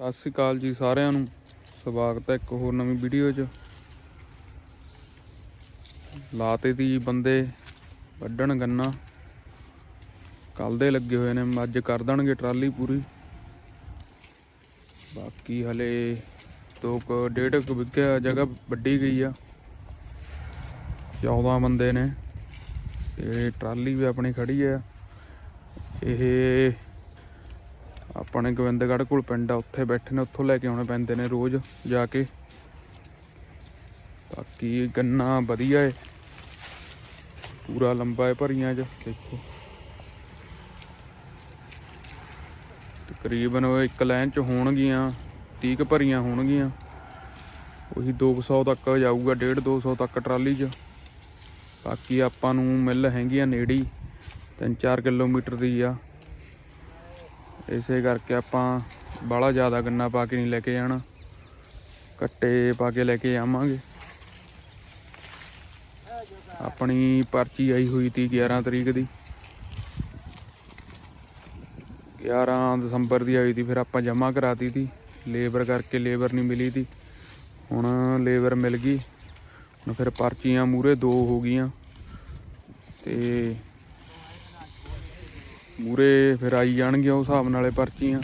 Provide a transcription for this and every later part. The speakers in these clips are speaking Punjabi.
ਸਤਿ ਸ਼੍ਰੀ ਅਕਾਲ ਜੀ ਸਾਰਿਆਂ ਨੂੰ। ਸਵਾਗਤ ਹੈ ਇੱਕ ਹੋਰ ਨਵੀਂ ਵੀਡੀਓ 'ਚ। ਲਾਤੇ ਤੀ ਬੰਦੇ ਵੱਢਣ ਗੰਨਾ। ਕੱਲ ਦੇ ਲੱਗੇ ਹੋਏ ਨੇ, ਅੱਜ ਕਰ ਦੇਣਗੇ ਟਰਾਲੀ ਪੂਰੀ। ਬਾਕੀ ਹਲੇ ਦੋ ਕੁ, ਡੇਢ ਕੁ ਵਿਗੇ ਜਗ੍ਹਾ ਵੱਡੀ ਗਈ ਆ। 14 ਬੰਦੇ ਨੇ। ਤੇ ਟਰਾਲੀ ਵੀ ਆਪਣੀ ਖੜੀ ਆ। ਇਹ ਆਪਣੇ ਗੋਬਿੰਦਗੜ੍ਹ ਕੋਲ ਪਿੰਡ ਆ, ਉੱਥੇ ਬੈਠੇ ਨੇ, ਉੱਥੋਂ ਲੈ ਕੇ ਆਉਣੇ ਪੈਂਦੇ ਨੇ ਰੋਜ਼ ਜਾ ਕੇ। ਬਾਕੀ ਗੰਨਾ ਵਧੀਆ ਏ। ਪੂਰਾ ਲੰਬਾ ਏ ਭਰੀਆਂ 'ਚ, ਦੇਖੋ। ਤਕਰੀਬਨ ਉਹ ਇੱਕ ਲਾਈਨ 'ਚ ਹੋਣਗੀਆਂ 30 ਕੁ ਭਰੀਆਂ ਹੋਣਗੀਆਂ। ਉਹੀ 200 ਤੱਕ ਜਾਊਗਾ 1.5 200 ਤੱਕ ਟਰਾਲੀ 'ਚ। ਬਾਕੀ ਆਪਾਂ ਨੂੰ ਮਿਲ ਹੈਗੀ ਆ ਨੇੜੀ 3-4 ਕਿਲੋਮੀਟਰ ਦੀ ਆ। ਇਸੇ ਕਰਕੇ ਆਪਾਂ ਬਾਹਲਾ ਜ਼ਿਆਦਾ ਗੰਨਾ ਪਾ ਕੇ ਨਹੀਂ ਲੈ ਕੇ ਜਾਣਾ। ਕੱਟੇ ਪਾ ਕੇ ਲੈ ਕੇ ਆਵਾਂਗੇ ਆਪਣੀ ਪਰਚੀ ਆਈ ਹੋਈ ਤੀ 11 ਤਰੀਕ ਦੀ। 11 ਦਸੰਬਰ ਦੀ ਆਈ ਤੀ, ਫਿਰ ਆਪਾਂ ਜਮ੍ਹਾਂ ਕਰਾਤੀ ਤੀ। ਲੇਬਰ ਕਰਕੇ ਲੇਬਰ ਨਹੀਂ ਮਿਲੀ ਤੀ। ਹੁਣ ਲੇਬਰ ਮਿਲ ਗਈ। ਹੁਣ ਫਿਰ ਪਰਚੀਆਂ ਮੂਰੇ ਦੋ ਹੋ ਗਈਆਂ। ਤੇ ਮੂਰੇ ਫਿਰ ਆਈ ਜਾਣਗੀਆਂ ਉਸ ਹਿਸਾਬ ਨਾਲੇ ਪਰਚੀਆਂ।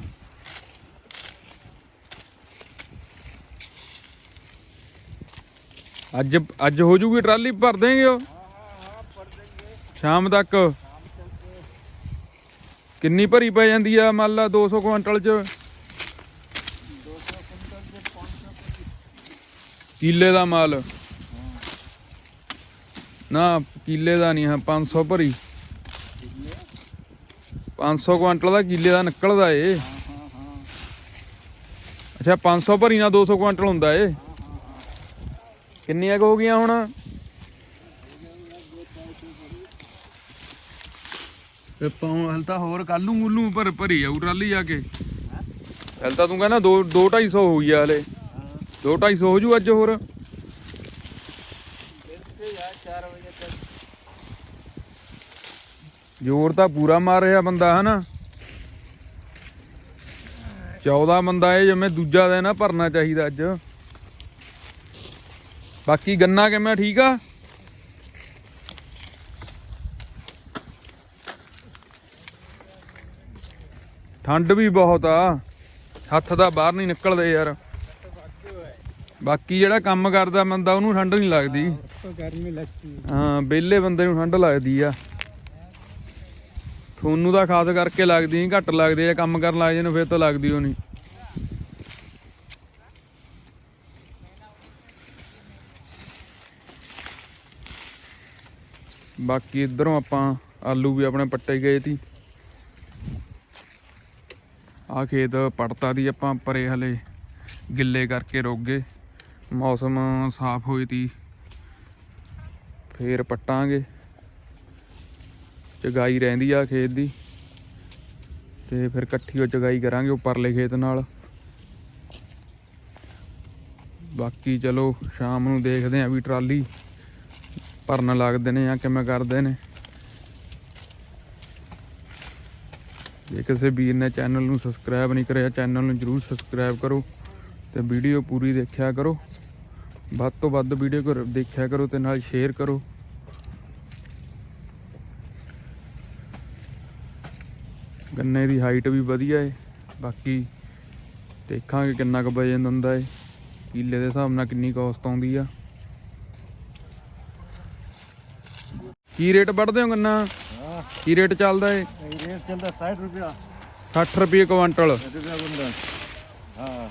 ਅੱਜ ਅੱਜ ਹੋ ਜੂਗੀ ਟਰਾਲੀ, ਭਰ ਦੇਂਗੇ ਉਹ? ਸ਼ਾਮ ਤੱਕ। ਕਿੰਨੀ ਭਰੀ ਪੈ ਜਾਂਦੀ ਆ ਮੰਨ ਲਾ 200 ਕੁਇੰਟਲ ਚ? ਕਿੱਲੇ ਦਾ ਮਾਲ। ਨਾ, ਕਿੱਲੇ ਦਾ ਨਹੀਂ, ਹਾਂ 500 ਭਰੀ। 500 ਕੁਇੰਟਲ ਦਾ ਕਿੱਲੇ ਦਾ ਨਿਕਲਦਾ ਏ। ਅੱਛਾ 500 ਭਰੀ ਨਾਲ 200 ਕੁਇੰਟਲ ਹੁੰਦਾ ਏ। ਕਿੰਨੀਆਂ ਕੁ ਹੋ ਗਈਆਂ ਹੁਣ? ਤੇ ਪਾਉ ਹਲ ਤਾਂ ਹੋਰ ਕੱਲੂ ਮੁੱਲੂ ਪਰ ਭਰੀ ਜਾਊ ਟਰਾਲੀ ਜਾ ਕੇ। ਹਲ ਤਾਂ ਤੂੰ ਕਹਿੰਦਾ 2 2 250 ਹੋ ਗਈ ਆ ਹਲੇ। 2 250 ਹੋ ਜੂ ਅੱਜ ਹੋਰ। ਜ਼ੋਰ ਤਾਂ ਪੂਰਾ ਮਾਰ ਰਿਹਾ ਬੰਦਾ ਹਨਾ? 14 ਬੰਦਾ ਇਹ ਜਿਵੇਂ ਦੂਜਾ ਦਿਨ ਆ ਭਰਨਾ ਚਾਹੀਦਾ ਅੱਜ। ਬਾਕੀ ਗੰਨਾ ਕਿਵੇਂ ਠੀਕ ਆ? ਠੰਡ ਵੀ ਬਹੁਤ ਆ। ਹੱਥ ਦਾ ਬਾਹਰ ਨਹੀਂ ਨਿਕਲਦੇ ਯਾਰ। ਬਾਕੀ ਜਿਹੜਾ ਕੰਮ ਕਰਦਾ ਬੰਦਾ ਉਹਨੂੰ ਠੰਡ ਨਹੀਂ ਲੱਗਦੀ। ਹਾਂ ਬੇਲੇ ਬੰਦੇ ਨੂੰ ਠੰਡ ਲੱਗਦੀ ਆ। ਤੁਹਾਨੂੰ ਤਾਂ ਖਾਸ ਕਰਕੇ ਲੱਗਦੀ ਨਹੀਂ ਘੱਟ ਲੱਗਦੀ ਆ ਕੰਮ ਕਰਨ ਲੱਗ ਜਾਂਦੇ ਫਿਰ ਤਾਂ ਲੱਗਦੀ ਓ ਨਹੀਂ ਬਾਕੀ ਇਧਰੋਂ ਆਪਾਂ ਆਲੂ ਵੀ ਆਪਣੇ ਪੱਟੇ ਗਏ ਸੀ ਆ ਖੇਤ ਪੜਤਾ ਦੀ ਆਪਾਂ ਪਰੇ ਹਲੇ ਗਿੱਲੇ ਕਰਕੇ ਰੁਕ ਗਏ। ਮੌਸਮ ਸਾਫ਼ ਹੋਈ ਤੀ। ਫੇਰ ਪੱਟਾਂਗੇ। ਚਗਾਈ ਰਹਿੰਦੀ ਆ ਖੇਤ ਦੀ। ਤੇ ਫਿਰ ਇਕੱਠੀ ਉਹ ਚਗਾਈ ਕਰਾਂਗੇ ਉਹ ਪਰਲੇ ਖੇਤ ਨਾਲ। ਬਾਕੀ ਚਲੋ, ਸ਼ਾਮ ਨੂੰ ਦੇਖਦੇ ਆਂ ਵੀ ਟਰਾਲੀ ਭਰਨ ਲੱਗਦੇ ਨੇ ਜਾਂ ਕਿਵੇਂ ਕਰਦੇ ਨੇ। ਜੇ ਕਿਸੇ ਵੀਰ ਨੇ ਚੈਨਲ ਨੂੰ ਸਬਸਕ੍ਰਾਈਬ ਨਹੀਂ ਕਰਿਆ, ਚੈਨਲ ਨੂੰ ਜਰੂਰ ਸਬਸਕ੍ਰਾਈਬ ਕਰੋ ਤੇ ਵੀਡੀਓ ਪੂਰੀ ਦੇਖਿਆ ਕਰੋ। ਵੱਧ ਤੋਂ ਵੱਧ ਵੀਡੀਓ ਕਰ ਦੇਖਿਆ ਕਰੋ ਤੇ ਨਾਲ ਸ਼ੇਅਰ ਕਰੋ। ਗੰਨੇ ਦੀ ਹਾਈਟ ਵੀ ਵਧੀਆ ਏ। ਬਾਕੀ ਦੇਖਾਂਗੇ ਕਿੰਨਾ ਕੁ ਵਜਨ ਦਿੰਦਾ ਏ। ਕਿੱਲੇ ਦੇ ਹਿਸਾਬ ਨਾਲ ਕਿੰਨੀ ਕਾਸਟ ਆਉਂਦੀ ਆ। ਕੀ ਰੇਟ ਵੱਢਦੇ ਹੋ ਗੰਨਾ? ਕੀ ਰੇਟ ਚੱਲਦਾ ਏ? ਰੇਟ ਚੱਲਦਾ 60 ਰੁਪਿਆ 60 ਰੁਪਏ ਕੁਇੰਟਲ। ਹਾਂ।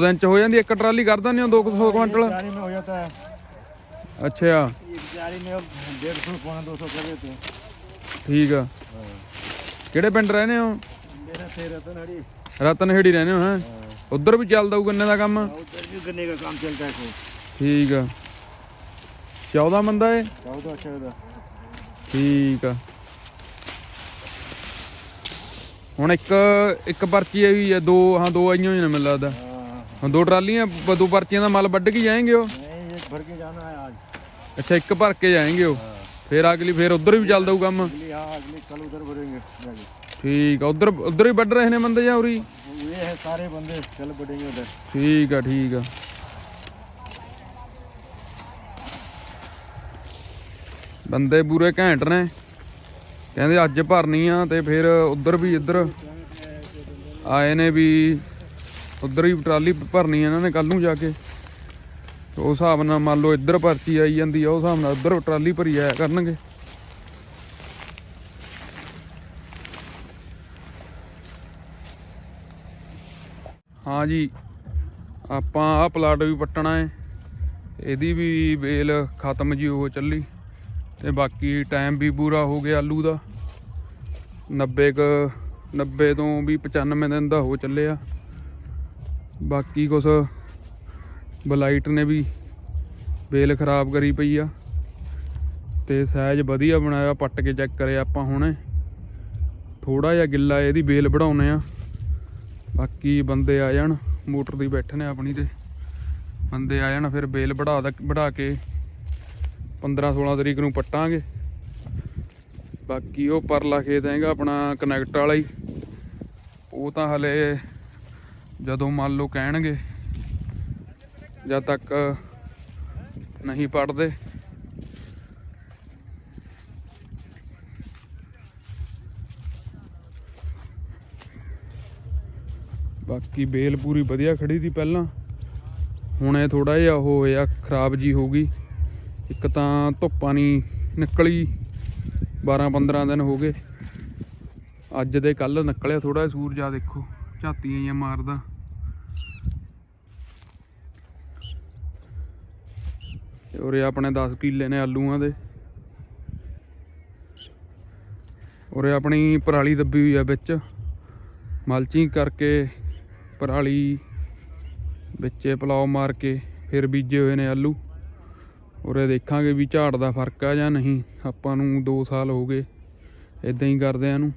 ਦਿਨ ਚ ਹੋ ਜਾਂਦੀ ਇੱਕ ਟਰਾਲੀ ਕਰ ਦਿੰਦੇ ਹੋ 200 ਕੁਇੰਟਲ? ਅੱਛਾ। ਟਰਾਲੀ ਮੇ 150 ਪੌਣਾ 200 ਕਰ ਦੇਤੇ ਠੀਕ ਆ। ਕਿਹੜੇ ਪਿੰਡ ਰਹਿੰਦੇ ਹੋ? ਮੇਰਾ ਫੇਰ ਰਤਨਹੜੀ ਰਤਨਹੜੀ ਰਹਿੰਦੇ ਹੋ ਹੈ? ਉਧਰ ਵੀ ਚੱਲਦਾ ਉਹ ਗੰਨੇ ਦਾ ਕੰਮ? ਉਧਰ ਵੀ ਗੰਨੇ ਦਾ ਕੰਮ ਚੱਲਦਾ ਹੈ ਠੀਕ ਆ। 14 ਬੰਦਾ ਹੈ 14 14 ਠੀਕ ਆ। ਹੁਣ ਇੱਕ ਇੱਕ ਪਰਚੀ ਆਈ ਹੈ ਦੋ ਹਾਂ ਦੋ ਆਈਆਂ ਹੋਈਆਂ ਮੈਨੂੰ ਲੱਗਦਾ। ਹਾਂ ਦੋ ਟਰਾਲੀਆਂ ਦੋ ਪਰਚੀਆਂ ਦਾ ਮਾਲ ਵੱਢ ਕੇ ਜਾਏਗੇ ਉਹ? ਨਹੀਂ ਇਹ ਭਰ ਜਾਣਾ ਹੈ ਅੱਜ। ਅੱਛਾ ਇੱਕ ਭਰ ਕੇ ਜਾਏਗੇ ਉਹ? ਫੇਰ ਅਗਲੀ ਫੇਰ ਉਧਰ ਵੀ ਚੱਲ ਦਊ ਕੰਮ? ਹਾਂ ਅਗਲੀ ਕੱਲ ਉਧਰ ਵੜेंगे ਠੀਕ ਆ ਉਧਰ ਉਧਰ ਹੀ ਵੱਢ ਰਹੇ ਨੇ ਬੰਦੇ ਜਾਂ ਉਰੀ? ਇਹ ਸਾਰੇ ਬੰਦੇ ਚੱਲ ਵੜेंगे ਉਧਰ। ਠੀਕ ਆ ਠੀਕ ਆ। ਬੰਦੇ ਪੂਰੇ ਘੈਂਟ ਨੇ। ਕਹਿੰਦੇ ਅੱਜ ਭਰਨੀ ਆ ਤੇ ਫਿਰ ਉਧਰ ਵੀ ਇੱਧਰ ਆਏ ਨੇ ਵੀ ਉਧਰ ਹੀ ਟਰਾਲੀ ਭਰਨੀ ਇਹਨਾਂ ਨੇ ਕੱਲ ਨੂੰ ਜਾ ਕੇ। ਉਸ ਹਿਸਾਬ ਨਾਲ ਮੰਨ ਲਓ ਇੱਧਰ ਪਰਚੀ ਆਈ ਜਾਂਦੀ ਆ ਉਸ ਹਿਸਾਬ ਨਾਲ ਉਧਰ ਟਰਾਲੀ ਭਰੀ ਆਇਆ ਕਰਨਗੇ। ਹਾਂ ਜੀ, ਆਪਾਂ ਆਹ ਪਲਾਟ ਵੀ ਪੱਟਣਾ ਹੈ ਇਹਦੀ ਵੀ ਵੇਲ ਖਤਮ ਜੀ ਹੋ ਚੱਲੀ, ਤੇ ਬਾਕੀ ਟਾਈਮ ਵੀ ਪੂਰਾ ਹੋ ਗਿਆ ਆਲੂ ਦਾ। 90 ਕ 90 ਤੋਂ ਵੀ 95 ਦਿਨ ਦਾ ਹੋ ਚੱਲਿਆ। ਬਾਕੀ ਕੁਛ ਬਲਾਈਟ ਨੇ ਵੀ ਵੇਲ ਖਰਾਬ ਕਰੀ ਪਈ ਆ ਤੇ ਸਾਈਜ਼ ਵਧੀਆ ਬਣਾਇਆ, ਪੱਟ ਕੇ ਚੈੱਕ ਕਰਿਆ ਆਪਾਂ ਹੁਣੇ। ਥੋੜਾ ਜਿਹਾ ਗਿੱਲਾ ਇਹਦੀ ਵੇਲ ਵਢਾਉਨੇ ਆ। ਬਾਕੀ ਬੰਦੇ ਆ ਜਾਣ, ਮੋਟਰ ਦੀ ਬੈਠੇ ਨੇ ਆਪਣੀ ਤੇ। ਬੰਦੇ ਆ ਜਾਣ, ਫਿਰ ਬੇਲ ਵਢਾ ਦਾ ਕੇ 15 16 ਤਰੀਕ ਨੂੰ ਪੱਟਾਂਗੇ। ਬਾਕੀ ਉਹ ਪਰਲਾ ਖੇਤ ਹੈਗਾ ਆਪਣਾ ਕਨੈਕਟ ਵਾਲਾ ਹੀ। ਉਹ ਤਾਂ ਹਲੇ ਜਦੋਂ ਮੰਨ ਲਓ ਕਹਿਣਗੇ ਜਦ ਤੱਕ ਨਹੀਂ ਪੜਦੇ ਬਾਕੀ ਬੇਲ ਪੂਰੀ ਵਧੀਆ ਖੜੀ ਸੀ ਪਹਿਲਾਂ। ਹੁਣ ਇਹ ਥੋੜਾ ਜਿਹਾ ਉਹ ਹੋਇਆ, ਖਰਾਬ ਜੀ ਹੋ ਗਈ। ਇੱਕ ਤਾਂ ਧੁੱਪਾਂ ਨਹੀਂ ਨਿਕਲੀ 12 15 ਦਿਨ ਹੋ ਗਏ। ਅੱਜ ਦੇ ਕੱਲ ਨਿਕਲਿਆ ਥੋੜਾ ਸੂਰਜ ਆ ਦੇਖੋ, ਝਾਤੀਆਂ ਜਿਹਾ ਮਾਰਦਾ। ਤੇ ਉਰੇ ਆਪਣੇ 10 ਕਿੱਲੇ ਨੇ ਆਲੂਆਂ ਦੇ। ਉਰੇ ਆਪਣੀ ਪਰਾਲੀ ਦੱਬੀ ਹੋਈ ਆ ਵਿੱਚ। ਮਲਚਿੰਗ ਕਰਕੇ ਪਰਾਲੀ ਵਿੱਚੇ ਪਲਾਉ ਮਾਰ ਕੇ ਫਿਰ ਬੀਜੇ ਹੋਏ ਨੇ ਆਲੂ। ਉਰੇ ਦੇਖਾਂਗੇ ਵੀ ਝਾੜ ਦਾ ਫ਼ਰਕ ਆ ਜਾਂ ਨਹੀਂ। ਆਪਾਂ ਨੂੰ 2 ਸਾਲ ਹੋ ਗਏ ਇਦਾਂ ਹੀ ਕਰਦੇ ਕਰਦਿਆਂ ਨੂੰ।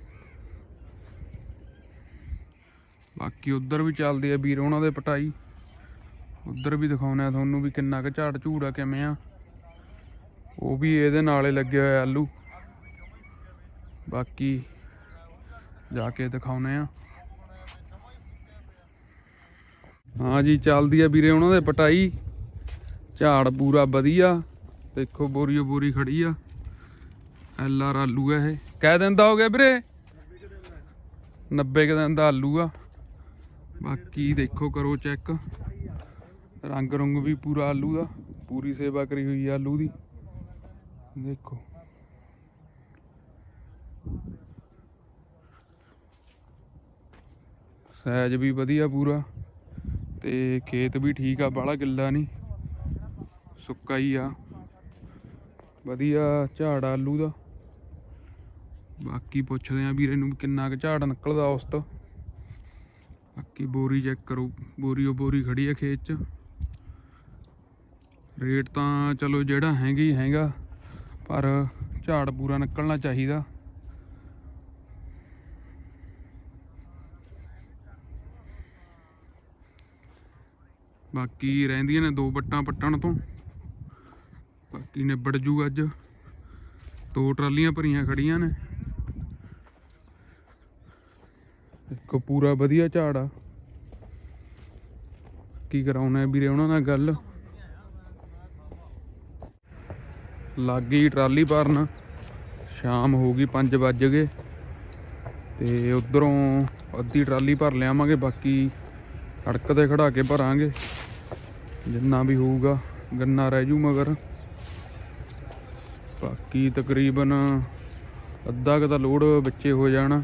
ਬਾਕੀ ਉਧਰ ਵੀ ਚੱਲਦੀ ਆ ਵੀਰ ਉਹਨਾਂ ਦੇ ਪਟਾਈ। ਉਧਰ ਵੀ ਦਿਖਾਉਣਾ, ਤੁਹਾਨੂੰ ਵੀ ਕਿੰਨਾ ਕੁ ਝਾੜ ਝੂੜਾ ਕਿਵੇਂ ਆ। ਉਹ ਵੀ ਇਹਦੇ ਨਾਲੇ ਲੱਗੇ ਹੋਏ ਆਲੂ। ਬਾਕੀ ਜਾ ਕੇ ਦਿਖਾਉਨੇ ਆ। ਹਾਂ ਜੀ, ਚੱਲਦੀ ਆ ਵੀਰੇ ਉਹਨਾਂ ਦੇ ਪਟਾਈ। ਝਾੜ ਪੂਰਾ ਵਧੀਆ। ਦੇਖੋ, ਬੋਰੀਓ ਬੋਰੀ ਖੜੀ ਆ। ਐਲ ਆਰ ਆਲੂ ਆ ਇਹ। ਕਹਿ ਦਿੰਦਾ ਹੋ ਗਿਆ ਵੀਰੇ? 90 ਕੁ ਦਿਨ ਦਾ ਆਲੂ ਆ। ਬਾਕੀ ਦੇਖੋ, ਕਰੋ ਚੈੱਕ। ਰੰਗ ਰੁੰਗ ਵੀ ਪੂਰਾ ਆਲੂ ਦਾ, ਪੂਰੀ ਸੇਵਾ ਕਰੀ ਹੋਈ ਆ ਆਲੂ ਦੀ। ਦੇਖੋ। ਸਾਈਜ਼ ਵੀ ਵਧੀਆ ਪੂਰਾ ਤੇ ਖੇਤ ਵੀ ਠੀਕ ਆ, ਬਾਹਲਾ ਗਿੱਲਾ ਨਹੀਂ ਸੁੱਕਾ ਹੀ ਆ। ਵਧੀਆ ਝਾੜ ਆਲੂ ਦਾ। ਬਾਕੀ ਪੁੱਛਦੇ ਆ ਵੀਰੇ ਨੂੰ ਕਿੰਨਾ ਕੁ ਝਾੜ ਨਿਕਲਦਾ ਉਸ ਤੋਂ। ਬਾਕੀ ਬੋਰੀ ਚੈੱਕ ਕਰੋ, ਬੋਰੀ ਉਹ ਬੋਰੀ ਖੜੀ ਆ ਖੇਤ 'ਚ। ਰੇਟ ਤਾਂ ਚਲੋ ਜਿਹੜਾ ਹੈਗੀ ਹੈਗਾ, ਪਰ ਝਾੜ ਪੂਰਾ ਨਿਕਲਣਾ ਚਾਹੀਦਾ। ਬਾਕੀ ਰਹਿੰਦੀਆਂ ਨੇ ਦੋ ਬੱਟਾਂ ਪੱਟਣ ਤੋਂ। ਬਾਕੀ ਨਿਬੜ ਜੂ ਅੱਜ। ਦੋ ਟਰਾਲੀਆਂ ਭਰੀਆਂ ਖੜੀਆਂ ਨੇ। ਇੱਕ ਪੂਰਾ ਵਧੀਆ ਝਾੜ ਆ। ਕੀ ਕਰਾਉਣਾ ਵੀਰੇ, ਉਹਨਾਂ ਨਾਲ ਗੱਲ। ਲੱਗ ਗਈ ਟਰਾਲੀ ਭਰਨ। ਸ਼ਾਮ ਹੋ ਗਈ 5 ਵੱਜ ਗਏ। ਤੇ ਉਧਰੋਂ ਅੱਧੀ ਟਰਾਲੀ ਭਰ ਲਿਆਵਾਂਗੇ, ਬਾਕੀ ਸੜਕ ਤੇ ਖੜਾ ਕੇ ਭਰਾਂਗੇ। ਜਿੰਨਾ ਵੀ ਹੋਊਗਾ, ਗੰਨਾ ਰਹਿ ਜੂ ਮਗਰ। ਬਾਕੀ ਤਕਰੀਬਨ ਅੱਧਾ ਕੁ ਤਾਂ ਲੋਡ ਵਿੱਚੇ ਹੋ ਜਾਣਾ।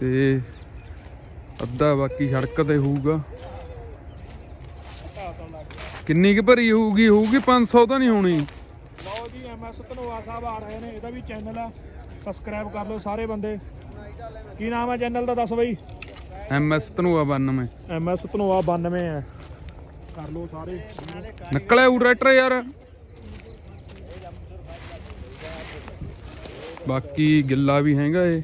ਤੇ ਅੱਧਾ ਬਾਕੀ ਸੜਕ ਤੇ ਹੋਊਗਾ। ਕਿੰਨੀ ਕੁ ਭਰੀ ਹੋਊਗੀ? ਹੋਊਗੀ 500 ਤਾਂ ਨਹੀਂ ਹੋਣੀ। ਐਮਐਸ ਧਨੋਆ ਸਾਹਿਬ ਆ ਰਹੇ ਨੇ ਇਹਦਾ ਵੀ ਚੈਨਲ ਆ। ਸਬਸਕ੍ਰਾਈਬ ਕਰ ਲਓ ਸਾਰੇ ਬੰਦੇ। ਕੀ ਨਾਮ ਹੈ ਚੈਨਲ ਦਾ ਦੱਸ ਬਈ? ਐਮਐਸ ਧਨੂਆ 92 ਐਮਐਸ ਧਨੋਆ 92 ਹੈ ਕਰ ਲਓ ਸਾਰੇ। ਨਿਕਲਿਆ ਉਹ ਟਰੈਕਟਰ ਯਾਰ। ਬਾਕੀ ਗਿੱਲਾ ਵੀ ਹੈਗਾ ਏ।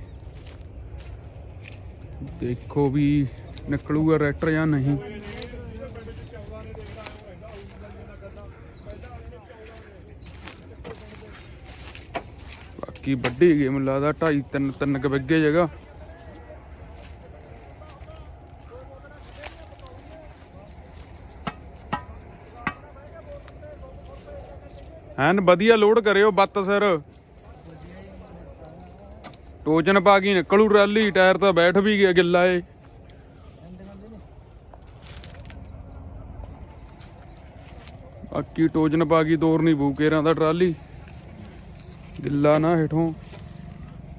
ਦੇਖੋ ਵੀ ਨਿਕਲੂਗਾ ਟਰੈਕਟਰ ਜਾਂ ਨਹੀਂ। ਬਾਕੀ ਵੱਡੀ ਗੇਮ ਲਾਦਾ ਢਾਈ ਤਿੰਨ ਤਿੰਨ ਕ ਵਿੱਗੇ ਜਗਾ ਐਨ ਵਧੀਆ ਲੋਡ ਕਰਿਓ ਬੱਤ ਸਰ। ਟੋਜਨ ਪਾ ਗਈ ਨਿਕਲੂ ਰੈਲੀ ਟਾਇਰ ਤਾਂ ਬੈਠ ਵੀ ਗਿਆ ਗਿੱਲਾ ਏ। ਬਾਕੀ ਟੋਜਨ ਪਾ ਗਈ ਦੌਰ ਨਹੀਂ ਬੂਕੇਰਾਂ ਦਾ ਟਰਾਲੀ। ਗਿੱਲਾ ਨਾ ਹੇਠੋਂ।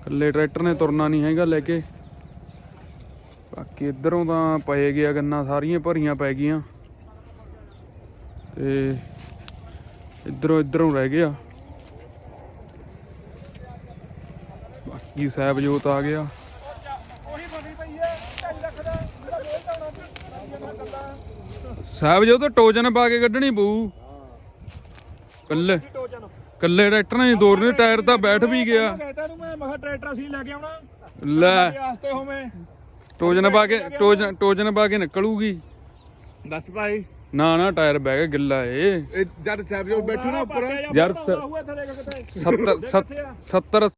ਕੱਲੇ ਟਰੈਕਟਰ ਨੇ ਤੁਰਨਾ ਨਹੀਂ ਹੈਗਾ ਲੈ ਕੇ। ਬਾਕੀ ਇਧਰੋਂ ਤਾਂ ਪਏ ਗਿਆ ਗੰਨਾ, ਸਾਰੀਆਂ ਭਰੀਆਂ ਪੈ ਗਈਆਂ। ਤੇ ਇਧਰੋਂ ਇਧਰੋਂ ਰਹਿ ਗਿਆ। ਬਾਕੀ ਸਾਹਿਬਜੋਤ ਆ ਗਿਆ। ਉਹੀ ਬਣੀ ਪਈ ਹੈ 2 ਲੱਖ ਦਾ ਜਿਹੜਾ ਬੋਲ ਜਾਣਾ ਸੀ ਕੱਲਾ ਸਾਹਿਬਜੋਤ, ਟੋਜਨ ਪਾ ਕੇ ਕੱਢਣੀ ਬੂ ਕੱਲੇ ਟੋਜਨ ਕੱਲੇ ਟਰੈਕਟਰ ਨੇ ਤੋਰਨੇ ਟਾਇਰ ਤਾਂ ਬੈਠ ਵੀ ਗਿਆ। ਕਹਿੰਦਾ ਨੂੰ ਮੈਂ ਮਹਾ ਟਰੈਕਟਰ ਅਸੀਂ ਲੈ ਕੇ ਆਉਣਾ। ਲੈ। ਵਾਸਤੇ ਹੋਵੇਂ ਟੋਜਨ ਪਾ ਕੇ ਟੋਜਨ ਟੋਜਨ ਪਾ ਕੇ ਨਿਕਲੂਗੀ। ਦੱਸ ਭਾਈ। ਨਾ ਨਾ ਟਾਇਰ ਬਹਿ ਗਿਆ ਗਿੱਲਾ ਏ। ਇਹ ਜਦ ਸਾਹਿਬ ਜੋ ਬੈਠੂ ਨਾ ਉੱਪਰ। ਯਾਰ ਸ- ਹੋਇਆ ਥੱਲੇ ਕਿਤੇ। 70 70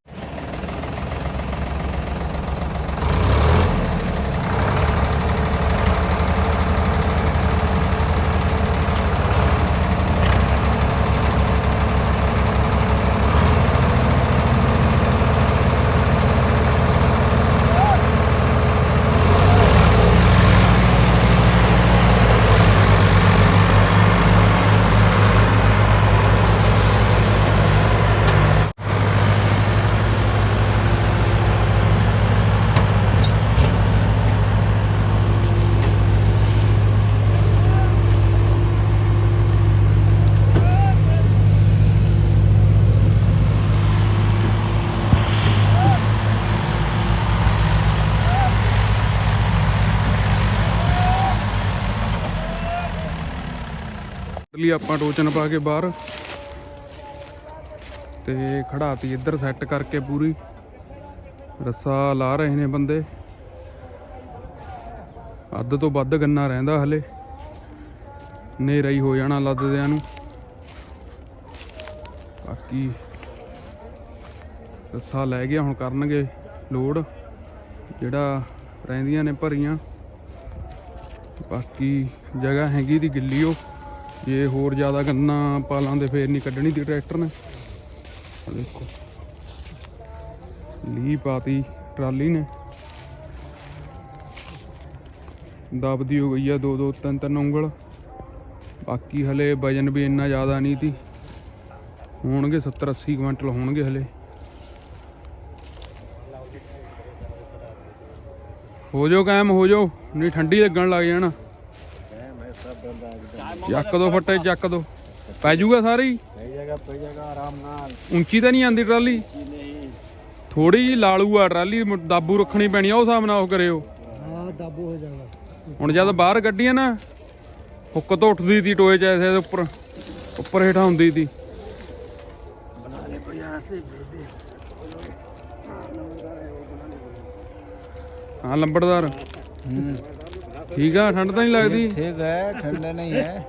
ਲਈ ਆਪਾਂ ਟੋਚਨ ਪਾ ਕੇ ਬਾਹਰ। ਤੇ ਖੜਾਤੀ ਇੱਧਰ ਸੈੱਟ ਕਰਕੇ ਪੂਰੀ। ਰੱਸਾ ਲਾ ਰਹੇ ਨੇ ਬੰਦੇ। ਅੱਧ ਤੋਂ ਵੱਧ ਗੰਨਾ ਰਹਿੰਦਾ ਹਲੇ। ਹਨੇਰਾ ਹੀ ਹੋ ਜਾਣਾ ਲੱਦਦਿਆਂ ਨੂੰ। ਬਾਕੀ ਰੱਸਾ ਲੈ ਗਿਆ, ਹੁਣ ਕਰਨਗੇ ਲੋਡ। ਜਿਹੜਾ ਰਹਿੰਦੀਆਂ ਨੇ ਭਰੀਆਂ। ਬਾਕੀ ਜਗ੍ਹਾ ਹੈਗੀ ਦੀ ਗਿੱਲੀ ਉਹ। ਜੇ ਹੋਰ ਜ਼ਿਆਦਾ ਗੰਨਾ ਪਾ ਲਾਂਦੇ ਫੇਰ ਨਹੀਂ ਕੱਢਣੀ ਦੀ ਟਰੈਕਟਰ ਨੇ। ਆਹ ਦੇਖੋ। ਲੀ ਪਾਤੀ, ਟਰਾਲੀ ਨੇ। ਦਬਦੀ ਹੋ ਗਈ ਆ ਦੋ ਦੋ, ਤਿੰਨ ਤਿੰਨ ਉਂਗਲ। ਬਾਕੀ ਹਲੇ ਵਜਨ ਵੀ ਇੰਨਾ ਜ਼ਿਆਦਾ ਨਹੀਂ ਤੀ ਹੋਣਗੇ 70 80 ਕੁਇੰਟਲ ਹੋਣਗੇ ਹਲੇ। ਹੋ ਜਾਓ, ਕਾਇਮ ਹੋ ਜਾਓ। ਨਹੀਂ, ਠੰਡੀ ਲੱਗਣ ਲੱਗ ਜਾਣਾ। ਚੱਕ ਦੋ ਫੱਟੇ ਚੱਕ ਦੋ। ਪੈ ਜਾਊਗਾ ਸਾਰੇ? ਸਹੀ ਜਗ੍ਹਾ ਪਈ ਜਗ੍ਹਾ ਆਰਾਮ ਨਾਲ ਉੱਚੀ ਤਾਂ ਨਹੀਂ ਆਂਦੀ ਟਰਾਲੀ? ਨਹੀਂ ਥੋੜੀ ਜੀ ਲਾਲੂ ਆ ਟਰਾਲੀ ਦਾਬੂ ਰੱਖਣੀ ਪੈਣੀ ਆ ਉਹ ਹਿਸਾਬ ਨਾਲ ਉਹ ਕਰਿਓ। ਹਾਂ ਦਾਬੂ ਹੋ ਜਾਣਾ ਹੁਣ ਜਦ ਬਾਹਰ ਕੱਢੀਏ ਨਾ ਹੁੱਕ ਤੋਂ ਉੱਠਦੀ ਤੀ ਟੋਏ ਚ ਐਸੇ ਉੱਪਰ ਉੱਪਰ ਹੇਠਾਂ ਹੁੰਦੀ ਤੀ ਬਣਾ ਲੈ ਬੜਿਆ ਸੇ। ਹਾਂ ਲੰਬੜਦਾਰ। ਹੂੰ। ਠੀਕ ਆ ਠੰਡ ਤਾਂ ਨਹੀਂ ਲੱਗਦੀ? ਠੀਕ ਹੈ ਠੰਡ ਨਹੀਂ ਹੈ।